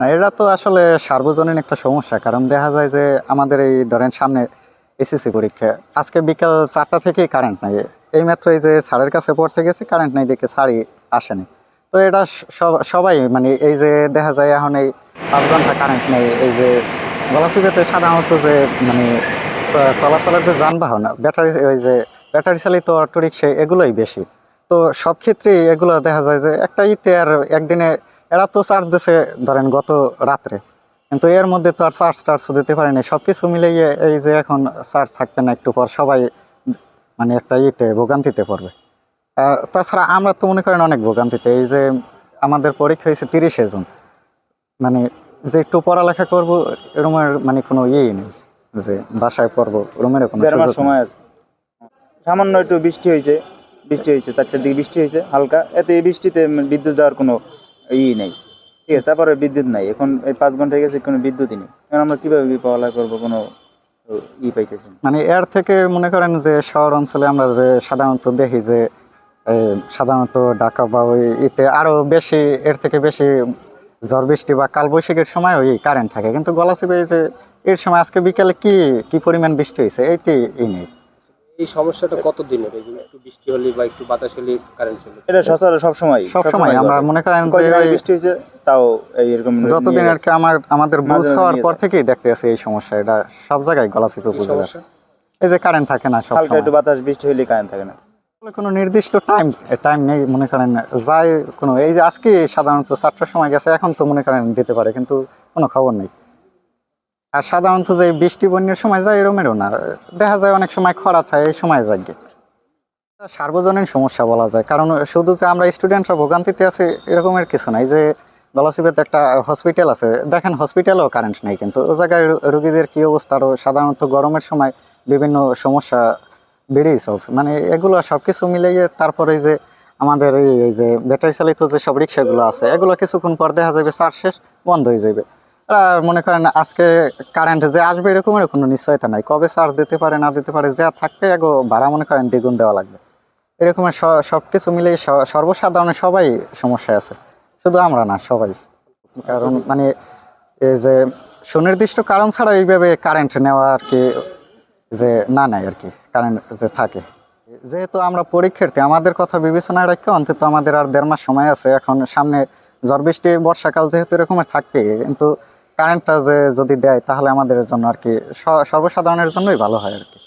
এটা তো আসলে সার্বজনীন একটা সমস্যা, কারণ দেখা যায় যে আমাদের এই ধরেন সামনে এসএসসি পরীক্ষা, আজকে বিকাল চারটা থেকেই কারেন্ট নাই। এই মাত্র এই যে স্যারের কাছে পড়তে গেছি কারেন্ট নাই দেখে স্যারই আসেনি। তো এটা সব- সবাই মানে এই যে দেখা যায় এখন এই পাঁচ ঘণ্টা কারেন্ট নেই, এই যে গলাচিপেতে সাধারণত যে মানে চলাচলের যে যানবাহন ব্যাটারি ওই যে ব্যাটারি চালিত অটো রিক্সা এগুলোই বেশি। তো সব ক্ষেত্রেই এগুলো দেখা যায় যে একটা ইতে আর একদিনে এরা তো চার্জ দিছে ধরেন গত রাত্রে। কিন্তু এর মধ্যে তো আর চার্জ টার্জ দিতে পারেনি। সব কিছু মিলিয়ে এই যে এখন চার্জ থাকবে না একটু পর সবাই মানে একটা ইতে ভোগান্তিতে পড়বে। আর তাছাড়া আমরা তো মনে করেন অনেক ভোগান্তিতে। এই যে আমাদের পরীক্ষা হয়েছে তিরিশে জুন। মানে যে একটু পড়ালেখা করব এরকমের মানে কোনো ইয়েই নেই। যে বাসায় পড়ব রুমের কোনো। সময় আছে। সামান্য একটু বৃষ্টি হয়েছে বৃষ্টি হয়েছে চারটার দিকে বৃষ্টি হয়েছে হালকা। এতে এই বৃষ্টিতে বিদ্যুৎ যাওয়ার কোনো ই নেই। ঠিক আছে, তারপরে বিদ্যুৎ নাই। এখন এই পাঁচ ঘণ্টা গেছে, কোনো বিদ্যুৎই নেই। এখন আমরা কীভাবে পড়ালেখা করব, কোনো ই পাইতেছি মানে এর থেকে মনে করেন যে শহর অঞ্চলে আমরা যে সাধারণত দেখি যে সাধারণত ঢাকা বা ওই ইতে আরও বেশি, এর থেকে বেশি ঝড় বৃষ্টি বা কালবৈশাখীর সময় ওই কারেন্ট থাকে। কিন্তু গলাচিপে এই যে, এর সময় আজকে বিকালে কি কি পরিমাণ বৃষ্টি হয়েছে এইতে ই নেই। এই সমস্যাটা যে একটু বৃষ্টি হলে বা একটু বাতাস হলে কারেন্ট চলে এটা সচরাচর সব সময় সব সময় আমরা মনে করেন যে বৃষ্টি হয়েছে তাও এই এরকম যতদিন আর কি আমার আমাদের বুঝ হওয়ার পর থেকেই দেখতে আছি এই সমস্যা। এটা সব জায়গায় গলাচিপে এই উপজেলা। এই যে কারেন্ট থাকে না সব সময় একটু বাতাস বৃষ্টি হলে কারেন্ট থাকে না। কোনো নির্দিষ্ট টাইম টাইম নেই মনে করেন যায় কোনো এই যে আজকে সাধারণত চারটার সময় গেছে এখন তো মনে করেন দিতে পারে কিন্তু কোনো খবর নেই। আর সাধারণত যে বৃষ্টি, বন্যার সময় যায় এরমেরও না। দেখা যায় অনেক সময় খরা থাকে, এই সময় যায়। সার্বজনীন সমস্যা বলা যায়, কারণ শুধু যে আমরা স্টুডেন্টরা ভোগান্তিতে আছে এরকমের কিছু নাই। যে গলাচিপেতে একটা হসপিটাল আছে, দেখেন হসপিটালেও কারেন্ট নেই কিন্তু ও জায়গায় রোগীদের কী অবস্থা? আরও সাধারণত গরমের সময় বিভিন্ন সমস্যা বেড়েই চলছে। মানে এগুলো সব কিছু মিলিয়ে তারপরে যে আমাদের এই যে ব্যাটারি চালিত যে সব রিক্সাগুলো আছে, এগুলো কিছুক্ষণ পর দেখা যাবে চার্জ শেষ, বন্ধ হয়ে যাবে। আর মনে করেন আজকে কারেন্ট যে আসবে এরকমের কোনো নিশ্চয়তা নাই। কবে চার্জ দিতে পারে, না দিতে পারে, যা থাকবে এগো ভাড়া মনে করেন দ্বিগুণ দেওয়া লাগবে। এরকমের সব কিছু মিলিয়ে স- সর্বসাধারণের সবাই সমস্যায় আছে। শুধু আমরা না, সবাই। কারণ মানে এই যে সুনির্দিষ্ট কারণ ছাড়া এইভাবে কারেন্ট নেওয়া আর কি যে না নেয় আর কি কারেন্ট যে থাকে। যেহেতু আমরা পরীক্ষার্থী, আমাদের কথা বিবেচনায় রেখে, অন্তত আমাদের আর দেড় মাস সময় আছে। এখন সামনে ঝড় বৃষ্টি, বর্ষাকাল যেহেতু এরকমের থাকবে, কিন্তু কারেন্টটা যে যদি দেয় তাহলে আমাদের জন্য আর কি সর্বসাধারণের জন্যই ভালো হয় আর কি।